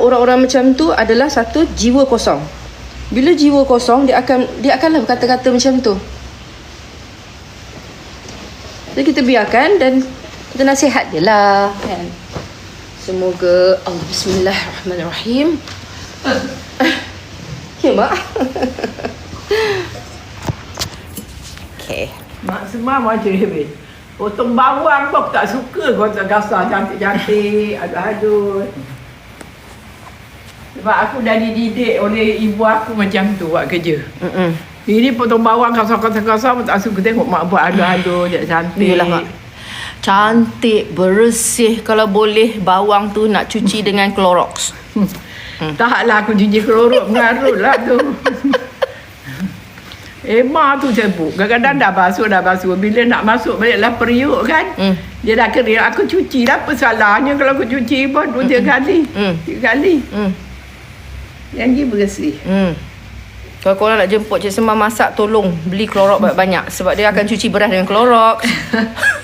orang-orang macam tu adalah satu jiwa kosong. Bila jiwa kosong dia akan dia akanlah berkata-kata macam tu. Jadi kita biarkan dan kita nasihat dia lah kan. Semoga Allah Bismillahirrahmanirrahim. Ya mak. okay. Mak semua macam ni. Potong bawang aku tak suka kau tak gasar cantik-cantik, adus-adus. Sebab aku dah dididik oleh ibu aku macam tu buat kerja. Mm-mm. Ini potong bawang kasar-kasar-kasar tak suka tengok mak buat adus-adus, dia cantik. Yelah mak. Cantik, bersih. Kalau boleh bawang tu nak cuci dengan Clorox. Hmm. Taklah aku cuci kelorok mengarut lah tu. Emma tu cebuk. Kadang-kadang dah basuh, dah basuh. Bila nak masuk baliklah periuk kan. Hmm. Dia dah kering. Aku cuci lah. Apa salahnya kalau aku cuci pun dua tiga kali. Hmm. Tiga kali. Hmm. Yang ni bersih. Hmm. Kalau korang nak jemput Cik Semar masak, tolong beli Clorox banyak-banyak. Sebab dia akan cuci beras dengan Clorox.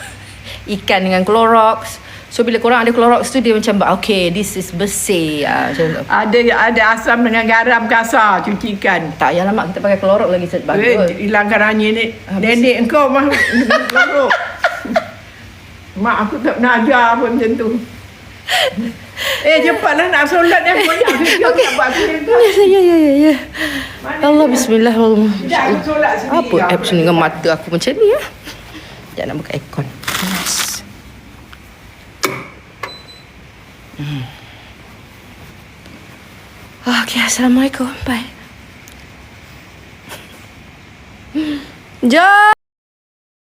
Ikan dengan Clorox. So, bila korang ada Clorox tu, dia macam, okay, this is bersih. Ah, macam tu. Ada ada asam dengan garam kasar cucikan. Tak payahlah mak, kita pakai Clorox lagi Eh, bagus. hilangkan ranya ni. Habis. Nenek engkau mah kelorok. Mak aku tak pernah ajar pun macam tu. Eh cepatlah nak solat dah banyak video okay. nak buat video. Ya, ya, ya, ya. Allah, bismillah. Allah. Sekejap aku solat sendiri. Apa apps ni dengan mata aku macam ni ya? Sekejap nak buka aircon. Panas. Hmm. Okay, Assalamualaikum. Bye. Jom.